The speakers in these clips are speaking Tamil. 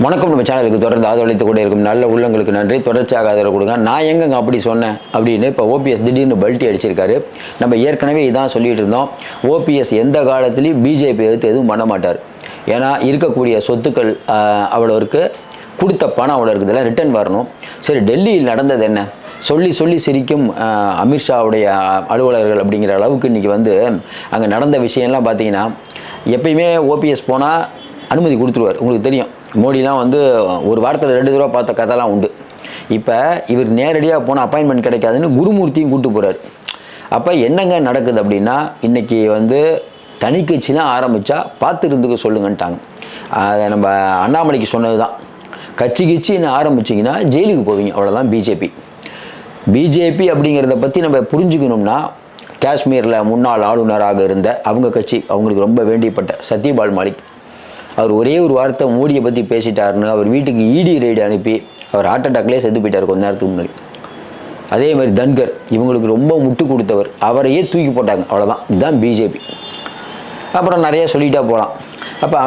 வணக்கம் நம்ம சேனலுக்கு தொடர்ந்து ஆதரவளித்து கூட இருக்கும் நல்ல உள்ளங்களுக்கு நன்றி. தொடர்ச்சியாக ஆதரவு கொடுங்க. நான் எங்கங்க அப்படி சொன்னேன் அப்படின்னு இப்போ ஓபிஎஸ் திடீர்னு பல்ட்டி அடிச்சிருக்காரு. நம்ம ஏற்கனவே இதான் சொல்லிட்டு இருந்தோம். ஓபிஎஸ் எந்த காலத்துலேயும் பிஜேபி எதிர்த்து எதுவும் பண்ண மாட்டார். ஏன்னா இருக்கக்கூடிய சொத்துக்கள் அவ்வளோருக்கு கொடுத்த பணம் அவ்வளோ இருக்குதுல ரிட்டர்ன் வரணும். சரி டெல்லியில் நடந்தது என்ன? சொல்லி சொல்லி சிரிக்கும் அமித்ஷாவுடைய அலுவலர்கள் அப்படிங்கிற அளவுக்கு இன்றைக்கி வந்து அங்கே நடந்த விஷயம்லாம் பார்த்தீங்கன்னா எப்பயுமே ஓபிஎஸ் போனால் அனுமதி கொடுத்துருவார். உங்களுக்கு தெரியும். மோடிலாம் வந்து ஒரு வாரத்தில் ரெண்டு தடவை பார்த்த கதைலாம் உண்டு. இப்போ இவர் நேரடியாக போனால் அப்பாயின்மெண்ட் கிடைக்காதுன்னு குருமூர்த்தியும் கூட்டு போகிறார் அப்போ என்னங்க நடக்குது அப்படின்னா இன்றைக்கி வந்து தனிக்கட்சிலாம் ஆரம்பித்தா பார்த்து இருந்துக்க சொல்லுங்கன்ட்டாங்க. அதை நம்ம அண்ணாமலைக்கு சொன்னது தான் கட்சி கிச்சின்னு ஆரம்பிச்சிங்கன்னா ஜெயிலுக்கு போவீங்க. அவ்வளோதான் பிஜேபி. பிஜேபி அப்படிங்கிறத பற்றி நம்ம புரிஞ்சுக்கணும்னா காஷ்மீரில் முன்னாள் ஆளுநராக இருந்த அவங்க கட்சி அவங்களுக்கு ரொம்ப வேண்டியப்பட்ட சத்யபால் மாலிக். அவர் ஒரே ஒரு வார்த்தை மோடியை பற்றி பேசிட்டாருன்னு அவர் வீட்டுக்கு இடி ரைடு அனுப்பி அவர் ஹார்ட் அட்டாக்லேயே செத்து போயிட்டார் கொஞ்ச நேரத்துக்கு முன்னாடி. அதே மாதிரி தன்கர் இவங்களுக்கு ரொம்ப முட்டு கொடுத்தவர். அவரையே தூக்கி போட்டாங்க. அவ்வளோதான் இதுதான் பிஜேபி அப்புறம் நிறையா சொல்லிட்டா போகலாம் அப்போ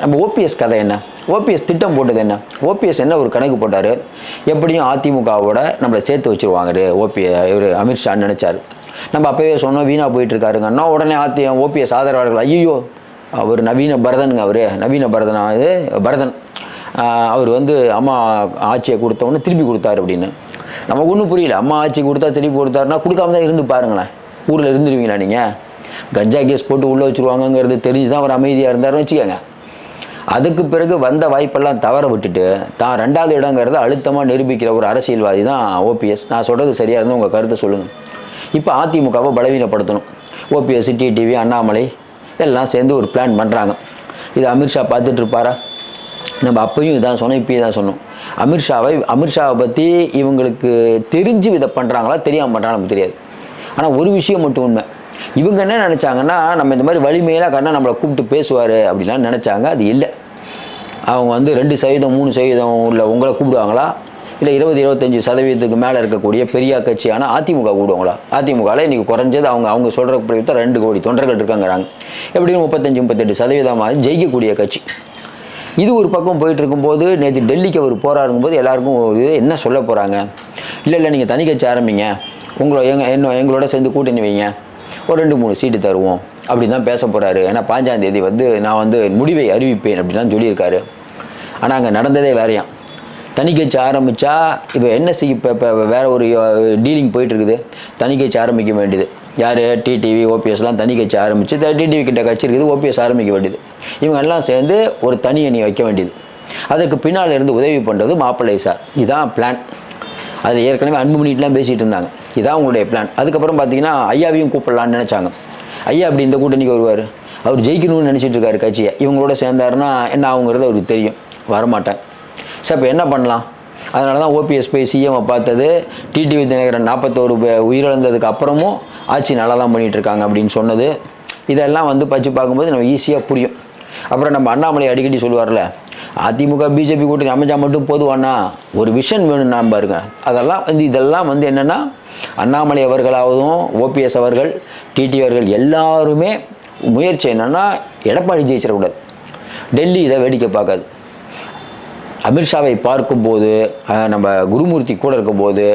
நம்ம ஓபிஎஸ் கதை என்ன? ஓபிஎஸ் திட்டம் போட்டது என்ன? ஓபிஎஸ் என்ன ஒரு கணக்கு போட்டார்? எப்படியும் அதிமுகவோட நம்மளை சேர்த்து வச்சுருவாங்க ஓபி இவர் அமித்ஷான்னு நினச்சாரு. நம்ம அப்போவே சொன்னோம் வீணாக போயிட்டு இருக்காருங்கன்னா உடனே ஆத்தி ஓபிஎஸ் ஆதரவாளர்கள் ஐயோ அவர் நவீன பரதனுங்க அவர். நவீன பரதனாவது பரதன். அவர் வந்து அம்மா ஆட்சியை கொடுத்தவொன்னே திருப்பி கொடுத்தாரு அப்படின்னு. நமக்கு ஒன்றும் புரியல. அம்மா ஆட்சி கொடுத்தா திருப்பி கொடுத்தாருன்னா கொடுக்காம தான் இருந்து பாருங்களேன். ஊரில் இருந்துருவீங்களா நீங்கள் கஞ்சா கேஸ் போட்டு உள்ளே வச்சுருவாங்கங்கிறது தெரிஞ்சு தான் அவர் அமைதியாக இருந்தாருன்னு வச்சுக்கோங்க. அதுக்கு பிறகு வந்த வாய்ப்பெல்லாம் தவற விட்டுட்டு தான் ரெண்டாவது இடங்கிறத அழுத்தமாக நிரூபிக்கிற ஒரு அரசியல்வாதி தான் ஓபிஎஸ் நான் சொல்கிறது சரியாக இருந்தால் உங்கள் கருத்தை சொல்லுங்கள் இப்போ அதிமுகவை பலவீனப்படுத்தணும். ஓபிஎஸ் டிடிவி அண்ணாமலை எல்லாம் சேர்ந்து ஒரு பிளான் பண்ணுறாங்க இது அமித்ஷா பார்த்துட்டு இருப்பாரா? நம்ம அப்பையும் இதான் சொன்னோம் இப்பயும் இதான் சொன்னோம். அமித்ஷாவை அமித்ஷாவை பற்றி இவங்களுக்கு தெரிஞ்சு இதை பண்ணுறாங்களா தெரியாமல் பண்ணுறாங்க நமக்கு தெரியாது. ஆனால் ஒரு விஷயம் மட்டும் உண்மை. இவங்க என்ன நினச்சாங்கன்னா நம்ம இந்த மாதிரி வலிமையெல்லாம் கண்ணா நம்மளை கூப்பிட்டு பேசுவார் அப்படிலாம் நினச்சாங்க அது இல்லை. அவங்க வந்து ரெண்டு சதவீதம் மூணு சதவீதம் உள்ள உங்களை கூப்பிடுவாங்களா? இல்லை இருபது இருபத்தஞ்சி சதவீதத்துக்கு மேலே இருக்கக்கூடிய பெரிய கட்சியான அதிமுக கூடுவாங்களா? அதிமுகவில் இன்றைக்கி குறைஞ்சது அவங்க அவங்க சொல்கிறப்படி தான் ரெண்டு கோடி தொண்டர்கள் இருக்காங்கிறாங்க. எப்படியும் முப்பத்தஞ்சு முப்பத்தெட்டு சதவீதமாக ஜெயிக்கக்கூடிய கட்சி. இது ஒரு பக்கம் போயிட்டு இருக்கும்போது நேற்று டெல்லிக்கு அவர் போராடும்போது எல்லாருக்கும் ஒரு இது என்ன சொல்ல போகிறாங்க இல்லை இல்லை நீங்கள் தனி கட்சி ஆரம்பிங்க. உங்களை எங்கள் என்ன எங்களோட சேர்ந்து கூட்டணி வைங்க. ஒரு ரெண்டு மூணு சீட்டு தருவோம். அப்படின்னு தான் பேச போகிறாரு ஏன்னா பாஞ்சாந்தேதி வந்து நான் வந்து முடிவை அறிவிப்பேன் அப்படின்லாம் சொல்லியிருக்காரு. ஆனால் அங்கே நடந்ததே வேறையான் தனி கட்சி ஆரம்பித்தா இப்போ என்ன செய்ய இப்போ இப்போ வேறு ஒரு டீலிங் போயிட்டுருக்குது. தனி கட்சி ஆரம்பிக்க வேண்டியது. யார்? டிடிவி ஓபிஎஸ்லாம் தனி கட்சி ஆரம்பித்து டிடிவி கிட்ட கட்சி இருக்குது ஓபிஎஸ் ஆரம்பிக்க வேண்டியது. இவங்க எல்லாம் சேர்ந்து ஒரு தனி அணி வைக்க வேண்டியது. அதுக்கு பின்னால் இருந்து உதவி பண்ணுறது மாப்பிள்ளை சார். இதுதான் பிளான் அதில் ஏற்கனவே அன்புமணிட்டுலாம் பேசிகிட்டு இருந்தாங்க. இதான் உங்களுடைய பிளான் அதுக்கப்புறம் பார்த்தீங்கன்னா ஐயாவையும் கூப்பிடலான்னு நினச்சாங்க. ஐயா அப்படி இந்த கூட்டணிக்கு வருவார். அவர் ஜெயிக்கணும்னு நினச்சிட்டு இருக்காரு கட்சியை. இவங்களோட சேர்ந்தாருன்னா என்ன ஆகுங்கிறது அவருக்கு தெரியும். வரமாட்டேன். சார் இப்போ என்ன பண்ணலாம்? அதனால தான் ஓபிஎஸ் போய் சிஎம்ஐ பார்த்தது. டிடிவி தினகரன் நாற்பத்தோரு பே- உயிரிழந்ததுக்கு அப்புறமும் ஆட்சி நல்லா தான் பண்ணிகிட்ருக்காங்க அப்படின்னு சொன்னது. இதெல்லாம் வந்து பச்சு பார்க்கும்போது நம்ம ஈஸியாக புரியும். அப்புறம் நம்ம அண்ணாமலை அடிக்கடி சொல்லுவார்ல அதிமுக பிஜேபி கூட்டணி அமைச்சா மட்டும் போதுவானா ஒரு விஷன் வேணும் நாம் பாருங்க. அதெல்லாம் வந்து இதெல்லாம் வந்து என்னென்னா அண்ணாமலை அவர்களாவதும் ஓபிஎஸ் அவர்கள் டிடி அவர்கள் எல்லாருமே முயற்சி என்னென்னா எடப்பாடி ஜெயிச்சிடக்கூடாது. டெல்லி இதை வேடிக்கை பார்க்காது. அமித்ஷாவை பார்க்கும்போது நம்ம குருமூர்த்தி கூட இருக்கும்போது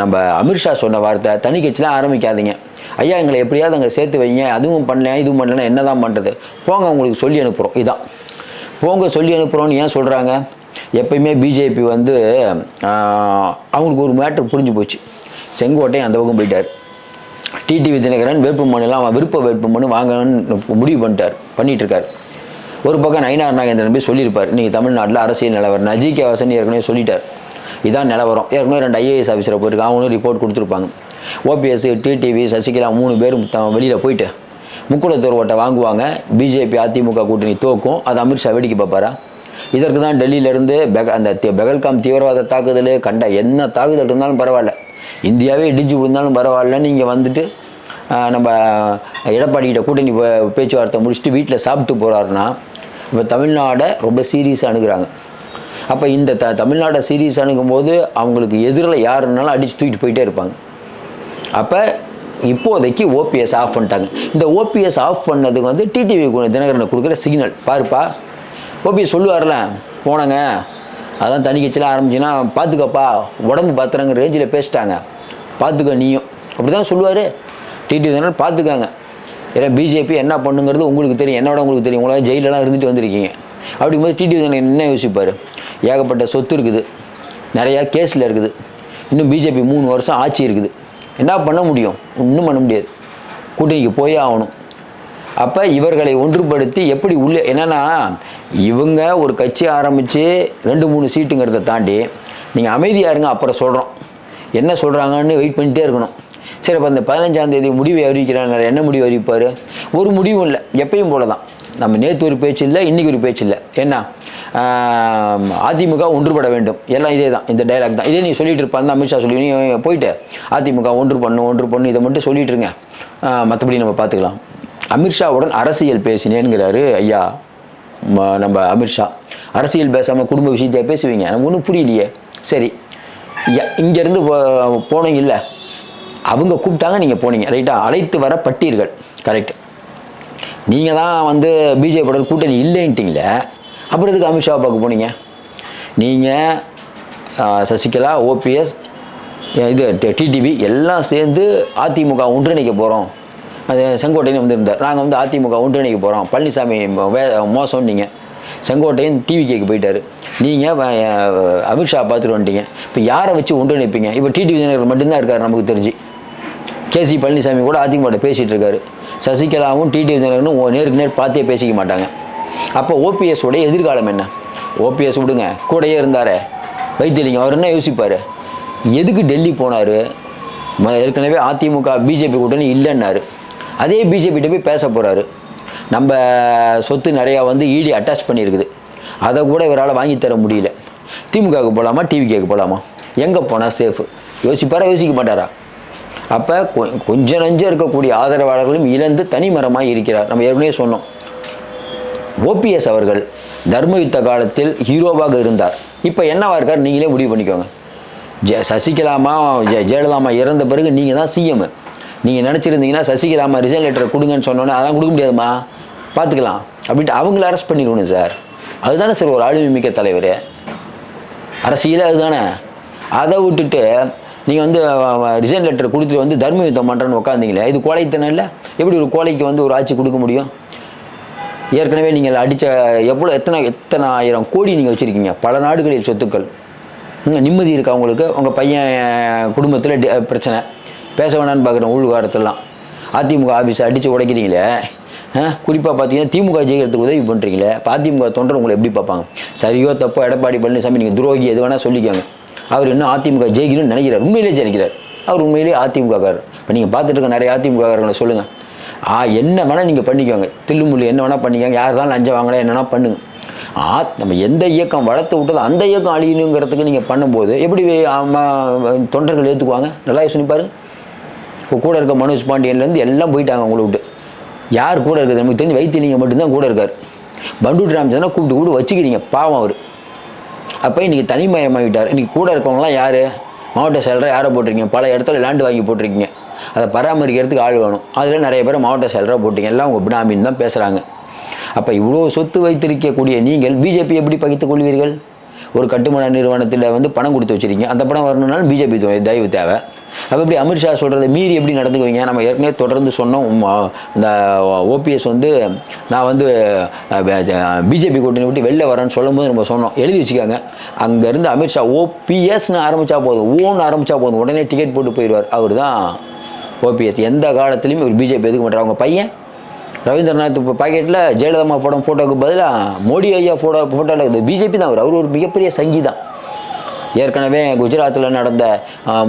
நம்ம அமித்ஷா சொன்ன வார்த்தை தனி கட்சிலாம் ஆரம்பிக்காதீங்க. ஐயா எங்களை எப்படியாவது அங்கே சேர்த்து வைங்க அதுவும் பண்ணல இதுவும் பண்ணலன்னா என்ன தான் பண்ணுறது போங்க உங்களுக்கு சொல்லி அனுப்புகிறோம் இதான். போங்க சொல்லி அனுப்புகிறோன்னு ஏன் சொல்கிறாங்க எப்பயுமே பிஜேபி வந்து அவங்களுக்கு ஒரு மேட்ரு புரிஞ்சு போச்சு. செங்கோட்டை அந்த பக்கம் போயிட்டார். டிடிவி தினகரன் வேட்புமனுலாம் விருப்ப வேட்புமனு வாங்கணும்னு முடிவு பண்ணிட்டார் பண்ணிகிட்ருக்கார் ஒரு பக்கம் நயினார் நாகேந்திரன் போய் சொல்லியிருப்பார். நீங்கள் தமிழ்நாட்டில் அரசியல் நிலவரம். ஜி கே ஏற்கனவே சொல்லிட்டார். இதான் நிலவரம். ஏற்கனவே ரெண்டு ஐஏஎஸ் ஆஃபீஸரை போயிருக்காங்க அவங்களும் ரிப்போர்ட் கொடுத்துருப்பாங்க. ஓபிஎஸ் டிடிவி சசிகலா மூணு பேரும் வெளியில் போயிட்டு முக்குளத்தூர் ஓட்டை வாங்குவாங்க. பிஜேபி அதிமுக கூட்டணி தோக்கும். அது அமித்ஷா வேடிக்கை பார்ப்பாரா? இதற்கு தான் டெல்லியிலேருந்து பெக அந்த பெகல்காம் தீவிரவாத தாக்குதல் கண்ட என்ன தாக்குதல் இருந்தாலும் பரவாயில்ல. இந்தியாவே இடிஞ்சு விழுந்தாலும் பரவாயில்ல நீங்கள் வந்துட்டு நம்ம எடப்பாடி கிட்ட கூட்டணி பேச்சுவார்த்தை முடிச்சுட்டு வீட்டில் சாப்பிட்டு போகிறாருன்னா இப்போ தமிழ்நாடை ரொம்ப சீரியஸாக அணுகிறாங்க. அப்போ இந்த த தமிழ்நாடை சீரியஸ் அணுகும்போது அவங்களுக்கு எதிரில் யாருன்னாலும் அடித்து தூக்கிட்டு போயிட்டே இருப்பாங்க. அப்போ இப்போதைக்கு ஓபிஎஸ் ஆஃப் பண்ணிட்டாங்க. இந்த ஓபிஎஸ் ஆஃப் பண்ணதுக்கு வந்து டிடிவி தினகரனை கொடுக்குற சிக்னல் பாருப்பா. ஓபிஎஸ் சொல்லுவார்ல போனேங்க. அதெல்லாம் தனி கட்சியில் ஆரம்பிச்சுன்னா பார்த்துக்கப்பா உடம்பு பார்த்துறாங்க ரேஞ்சில் பேசிட்டாங்க. பார்த்துக்க நீயும். அப்படி தானே சொல்லுவார் டிடிவி தினகரன் பார்த்துக்காங்க ஏன்னா பிஜேபி என்ன பண்ணுங்கிறது உங்களுக்கு தெரியும். என்னோட உங்களுக்கு தெரியும். உங்களால் ஜெயிலெலாம் இருந்துட்டு வந்திருக்கீங்க. அப்படிங்கும்போது டிடி என்ன யோசிப்பார்? ஏகப்பட்ட சொத்து இருக்குது. நிறையா கேஸில் இருக்குது. இன்னும் பிஜேபி மூணு வருஷம் ஆட்சி இருக்குது. என்ன பண்ண முடியும்? ஒன்றும் பண்ண முடியாது. கூட்டணிக்கு போயே ஆகணும். அப்போ இவர்களை ஒன்றுபடுத்தி எப்படி உள்ளே என்னென்னா இவங்க ஒரு கட்சி ஆரம்பித்து ரெண்டு மூணு சீட்டுங்கிறத தாண்டி நீங்கள் அமைதியாக இருங்க அப்புறம் சொல்கிறோம் என்ன சொல்கிறாங்கன்னு வெயிட் பண்ணிகிட்டே இருக்கணும். சரி இப்போ அந்த பதினஞ்சாம் தேதி முடிவை அறிவிக்கிறாங்க என்ன முடிவு அறிவிப்பார்? ஒரு முடிவும் இல்லை. எப்பயும் போல தான் நம்ம நேற்று ஒரு பேச்சு இல்லை இன்றைக்கி ஒரு பேச்சு இல்லை. என்ன? அதிமுக ஒன்றுபட வேண்டும். எல்லாம் இதே தான் இந்த டைலாக் தான். இதே நீ சொல்லிட்டு இருப்பான் அமித்ஷா சொல்லி நீ போயிட்டு அதிமுக ஒன்று பண்ணும் ஒன்று பண்ணும் இதை மட்டும் சொல்லிட்டு இருங்க. மற்றபடி நம்ம பார்த்துக்கலாம் அமித்ஷாவுடன் அரசியல் பேசினேங்கிறாரு ஐயா நம்ம அமித்ஷா. அரசியல் பேசாமல் குடும்ப விஷயத்தையே பேசுவீங்க. நமக்கு ஒன்றும் புரியலையே. சரி இங்கேருந்து போனீங்க இல்லை அவங்க கூப்பிட்டாங்க நீங்கள் போனீங்க. ரைட்டா? அழைத்து வர பட்டீர்கள் கரெக்ட் நீங்கள் தான் வந்து பிஜேபியோட கூட்டணி இல்லைன்ட்டிங்களே அப்புறம் இதுக்கு அமித்ஷாவை பார்க்க போனீங்க? நீங்கள் சசிகலா ஓபிஎஸ் இது டிடிவி எல்லாம் சேர்ந்து அதிமுக ஒன்றிணைக்க போகிறோம் அது செங்கோட்டையன் வந்திருந்தார். நாங்கள் வந்து அதிமுக ஒன்றிணைக்க போகிறோம் பழனிசாமி வே மோசம் நீங்கள் செங்கோட்டையன் டிவி கேக்கு போயிட்டார். நீங்கள் அமித்ஷா பார்த்துட்டு வந்துட்டீங்க. இப்போ யாரை வச்சு ஒன்றிணைப்பீங்க? இப்போ டிடிவி தினகரன் மட்டும்தான் இருக்கார் நமக்கு தெரிஞ்சு. கேசி பழனிசாமி கூட அதிமுக பேசிகிட்டு இருக்காரு. சசிகலாவும் டிடிவி தினகரனும் நேருக்கு நேர் பார்த்தே பேசிக்க மாட்டாங்க. அப்போ ஓபிஎஸ் உடைய எதிர்காலம் என்ன? ஓபிஎஸ் விடுங்க கூடயே இருந்தாரே. வைத்தியலிங்கம் அவர் என்ன யோசிப்பார்? எதுக்கு டெல்லி போனார்? ஏற்கனவே அதிமுக பிஜேபி கூட்டணி இல்லைன்னாரு. அதே பிஜேபிகிட்ட போய் பேச போகிறாரு நம்ம சொத்து நிறையா வந்து இடி அட்டாச் பண்ணியிருக்குது அதை கூட இவரால் வாங்கி தர முடியல. திமுகவுக்கு போகலாமா டிவிகேக்கு போகலாமா எங்கே போனால் சேஃபு யோசிப்பாரா யோசிக்க மாட்டாரா? அப்போ கொஞ்சம் நஞ்சம் இருக்கக்கூடிய ஆதரவாளர்களும் இழந்து தனிமரமாக இருக்கிறார். நம்ம ஏற்கனவே சொன்னோம். ஓபிஎஸ் அவர்கள் தர்மயுத்த காலத்தில் ஹீரோவாக இருந்தார். இப்போ என்னவாக இருக்கார்? நீங்களே முடிவு பண்ணிக்கோங்க. ஜெ சசிகலாமா ஜெ ஜெயலலிதாமா இறந்த பிறகு நீங்கள் தான் சிஎம் நீங்கள் நினச்சிருந்தீங்கன்னா சசிகலாமா ரிசைன் லெட்டர் கொடுங்கன்னு சொன்னோன்னே அதெல்லாம் கொடுக்க முடியாதுமா? பார்த்துக்கலாம் அப்படின்ட்டு அவங்கள அரெஸ்ட் பண்ணிடணும் சார். அதுதானே சார் ஒரு ஆளுமை மிக்க தலைவர். அரசியலே அதுதானே. அதை விட்டுட்டு நீங்கள் வந்து ரிசைன் லெட்டர் கொடுத்துட்டு வந்து தர்ம யுத்தம் பண்ணுறேன்னு உட்காந்தீங்களே இது கோழைத்தனம் இல்லை? எப்படி ஒரு கோழைக்கு வந்து ஒரு ஆட்சி கொடுக்க முடியும்? ஏற்கனவே நீங்கள் அடித்த எவ்வளோ எத்தனை எத்தனை ஆயிரம் கோடி நீங்கள் வச்சுருக்கீங்க? பல நாடுகளில் சொத்துக்கள். நிம்மதி இருக்கா உங்களுக்கு? உங்கள் பையன் குடும்பத்தில் பிரச்சனை. பேச வேணான்னு பார்க்குறேன் உள்வாரத்தெல்லாம் அதிமுக ஆஃபீஸை அடித்து உடைக்கிறீங்களே? குறிப்பாக பார்த்தீங்கன்னா திமுக ஜெயிக்கிறதுக்கு உதவி பண்ணுறீங்களே இப்போ அதிமுக தொண்டர் உங்களை எப்படி பார்ப்பாங்க? சரியோ தப்போ எடப்பாடி பழனிசாமி நீங்கள் துரோகி எது வேணால் சொல்லிக்கோங்க. அவர் இன்னும் அதிமுக ஜெயிக்கணும்னு நினைக்கிறார். உண்மையிலே ஜெயிக்கிறார். அவர் உண்மையிலேயே அதிமுகக்காரர். இப்போ நீங்கள் பார்த்துட்டு இருக்க நிறைய அதிமுககாரங்களை சொல்லுங்கள் ஆ என்ன வேணால் நீங்கள் பண்ணிக்கோங்க. தில்லுமுள்ளு என்ன வேணால் பண்ணிக்கோங்க. யார் தான் லஞ்சம் வாங்கலாம் என்னென்னா பண்ணுங்க. ஆ நம்ம எந்த இயக்கம் வளர்த்து விட்டதோ அந்த இயக்கம் அழியணுங்கிறதுக்கு நீங்கள் பண்ணும்போது எப்படி தொண்டர்கள் ஏற்றுக்குவாங்க நல்லா யோசனை பாருங்க. இப்போ கூட இருக்க மனோஜ் பாண்டியன்லேருந்து எல்லாம் போயிட்டாங்க உங்களை விட்டு. யார் கூட இருக்குது நமக்கு தெரிஞ்சு வைத்தியலிங்கம் மட்டும்தான் கூட இருக்கார். பண்டூர் ராமச்சந்திரனை கூப்பிட்டு கூட வச்சுக்கிறீங்க. பாவம் அவர். அப்போ இன்றைக்கி தனிமயமாகிட்டார் இன்றைக்கி கூட இருக்கவங்களாம் யார்? மாவட்ட செயலராக யாரை போட்டிருக்கீங்க? பல இடத்துல லேண்டு வாங்கி போட்டிருக்கீங்க. அதை பராமரிக்கிறதுக்கு ஆள் வேணும். அதில் நிறைய பேர் மாவட்ட செயலராக போட்டிங்க. எல்லாம் உங்கள் பினாமின்னு தான் பேசுகிறாங்க அப்போ இவ்வளோ சொத்து வைத்திருக்கக்கூடிய நீங்கள் பிஜேபி எப்படி பகித்துக் கொள்வீர்கள்? ஒரு கட்டுமான நிறுவனத்தில் வந்து பணம் கொடுத்து வச்சிருக்கீங்க. அந்த பணம் வரணும்னாலும் பிஜேபி தயவு தேவை. அப்போ எப்படி அமித்ஷா சொல்கிறத மீறி எப்படி நடந்துக்குவீங்க? நம்ம ஏற்கனவே தொடர்ந்து சொன்னோம். இந்த ஓபிஎஸ் வந்து நான் வந்து பிஜேபி கூட்டணி விட்டு வெளில வரேன்னு சொல்லும்போது நம்ம சொன்னோம். எழுதி வச்சுக்காங்க. அங்கேருந்து அமித்ஷா ஓபிஎஸ்னு ஆரம்பித்தா போதும். ஓன்னு ஆரம்பித்தா போதும். உடனே டிக்கெட் போட்டு போயிடுவார். அவர் தான் ஓபிஎஸ் எந்த காலத்துலேயுமே இவர் பிஜேபி எதுக்க மாட்டார். அவங்க பையன் ரவீந்திரநாத் இப்போ பாக்கெட்டில் ஜெயலலிதா படம் ஃபோட்டோவுக்கு பதிலாக மோடி ஐயா ஃபோட்டோ ஃபோட்டோவில் இருக்குது பிஜேபி தான் அவர். அவர் ஒரு மிகப்பெரிய சங்கீதம் ஏற்கனவே குஜராத்தில் நடந்த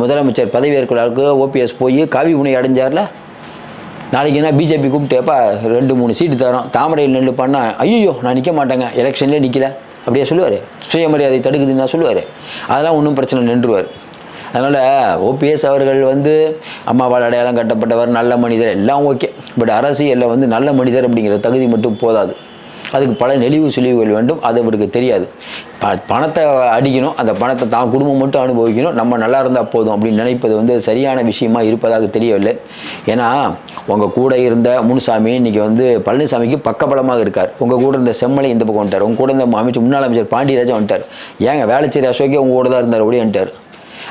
முதலமைச்சர் பதவியேற்கிறாருக்கு ஓபிஎஸ் போய் காவி உணை அடைஞ்சார்ல? நாளைக்கு என்ன பிஜேபி கூப்பிட்டேப்பா ரெண்டு மூணு சீட்டு தரோம். தாமரையில் நெல் பண்ணால் ஐயோ நான் நிற்க மாட்டேங்க. எலெக்ஷன்லேயே நிற்கல அப்படியே சொல்லுவார். சுயமரியாதை தடுக்குதுன்னா சொல்லுவார். அதெல்லாம் ஒன்றும் பிரச்சனை நின்றுவார். அதனால் ஓபிஎஸ் அவர்கள் வந்து அம்மாவால் அடையாளம் கட்டப்பட்டவர் நல்ல மனிதர். எல்லாம் ஓகே. பட் அரசியலில் வந்து நல்ல மனிதர் அப்படிங்கிற தகுதி மட்டும் போதாது. அதுக்கு பல நெளிவு சுழிவுகள் வேண்டும் அது அவருக்கு தெரியாது. ப பணத்தை அடிக்கணும் அந்த பணத்தை தான் குடும்பம் மட்டும் அனுபவிக்கணும் நம்ம நல்லா இருந்தால் போதும் அப்படின்னு நினைப்பது வந்து சரியான விஷயமா இருப்பதாக தெரியவில்லை. ஏன்னா உங்கள் கூட இருந்த முனுசாமி இன்னைக்கு வந்து பழனிசாமிக்கு பக்கபலமாக இருக்கார். உங்கள் கூட இருந்த செம்மலை இந்த பக்கம் வந்துட்டார். உங்கள் கூட இருந்த அமைச்சர் முன்னாள் அமைச்சர் பாண்டியராஜா வந்துட்டார். ஏங்க வேலைச்சேரி அசோக்கே உங்கள் கூட தான் இருந்தார் அப்படியே வந்துட்டார்.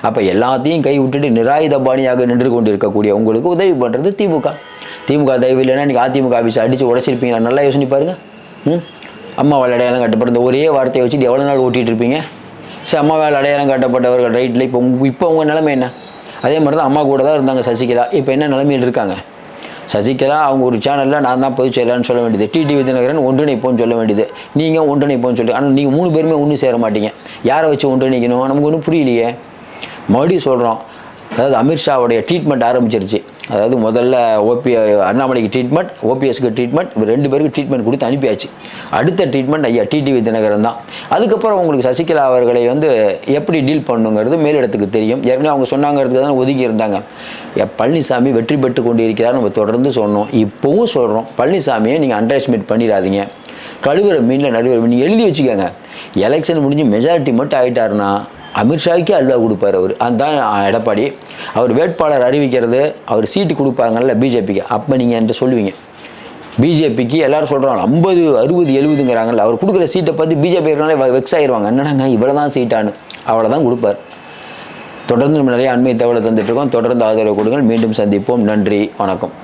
அப்போ எல்லாத்தையும் கை விட்டுட்டு நிராயுதபாணியாக நின்று கொண்டு இருக்கக்கூடிய உங்களுக்கு உதவி பண்ணுறது திமுக. திமுக தயவு இல்லைன்னா இன்றைக்கி அதிமுக ஆஃபீஸை அடித்து உடச்சிருப்பீங்களா? நல்லா யோசனை பாருங்கள் ம்? அம்மா வேலை அடையாளம் கட்டப்பட்ட இந்த ஒரே வார்த்தையை வச்சுட்டு எவ்வளோ நாள் ஓட்டிகிட்டு இருப்பீங்க? சரி அம்மா வேலை அடையாளம் கட்டப்பட்டவர்கள் ரைட்டில் இப்போ இப்போ உங்கள் நிலைமை என்ன? அதே மாதிரி தான் அம்மா கூட தான் இருந்தாங்க சசிகலா. இப்போ என்ன நிலைமையில் இருக்காங்க? சசிகலா அவங்க ஒரு சேனலில் நான் தான் பொதுச் செய்யலான்னு சொல்ல வேண்டியது. டிடி விதிநகரன் ஒன்றிணைப்போன்னு சொல்ல வேண்டியது. நீங்கள் ஒன்றிணைப்போன்னு சொல்லி ஆனால் நீங்கள் மூணு பேருமே ஒன்றும் சேர மாட்டீங்க. யாரை வச்சு ஒன்றிணைக்கணும்? நமக்கு ஒன்றும் புரியலையே. மறுபடியும் சொல்கிறோம் அதாவது அமித்ஷாவுடைய ட்ரீட்மெண்ட் ஆரம்பிச்சிருச்சு. அதாவது முதல்ல ஓபி அண்ணாமலைக்கு ட்ரீட்மெண்ட் ஓபிஎஸ்க்கு ட்ரீட்மெண்ட் இவர் ரெண்டு பேருக்கு ட்ரீட்மெண்ட் கொடுத்து அனுப்பியாச்சு. அடுத்த ட்ரீட்மெண்ட் ஐயா டிடிவி தினகரன் தான். அதுக்கப்புறம் உங்களுக்கு சசிகலா அவர்களை வந்து எப்படி டீல் பண்ணுங்கிறது மேலிடத்துக்கு தெரியும். ஏற்கனவே அவங்க சொன்னாங்கிறதுக்கு தான் ஒதுங்கி இருந்தாங்க பழனிசாமி வெற்றி பெற்று கொண்டு இருக்கிறார் நம்ம தொடர்ந்து சொன்னோம். இப்போவும் சொல்கிறோம் பழனிசாமியை நீங்கள் அண்டர் எஸ்டிமேட் பண்ணிடாதீங்க. கழுவுற மீனில் நடுவுற மீன் எழுதி வச்சுக்கோங்க. எலெக்ஷன் முடிஞ்சு மெஜாரிட்டி மட்டும் ஆகிட்டாருன்னா அமித்ஷாவுக்கே அல்வா கொடுப்பார் அவர். அதுதான் எடப்பாடி. அவர் வேட்பாளர் அறிவிக்கிறது அவர் சீட்டு கொடுப்பாங்கல்ல பிஜேபிக்கு. அப்போ நீங்கள் என்கிட்ட சொல்லுவீங்க. பிஜேபிக்கு எல்லாரும் சொல்கிறாங்க ஐம்பது அறுபது எழுபதுங்கிறாங்கல்ல அவர் கொடுக்குற சீட்டை பார்த்து பிஜேபி இருக்கனாலே வெக்ஸ் ஆயிடுவாங்க என்னடாங்க இவ்வளோ தான் சீட்டானு அவ்வளோ தான் கொடுப்பார். தொடர்ந்து நம்ம நிறைய அண்மை தகவலை தந்துட்டுருக்கோம் தொடர்ந்து ஆதரவு கொடுங்கள். மீண்டும் சந்திப்போம். நன்றி. வணக்கம்.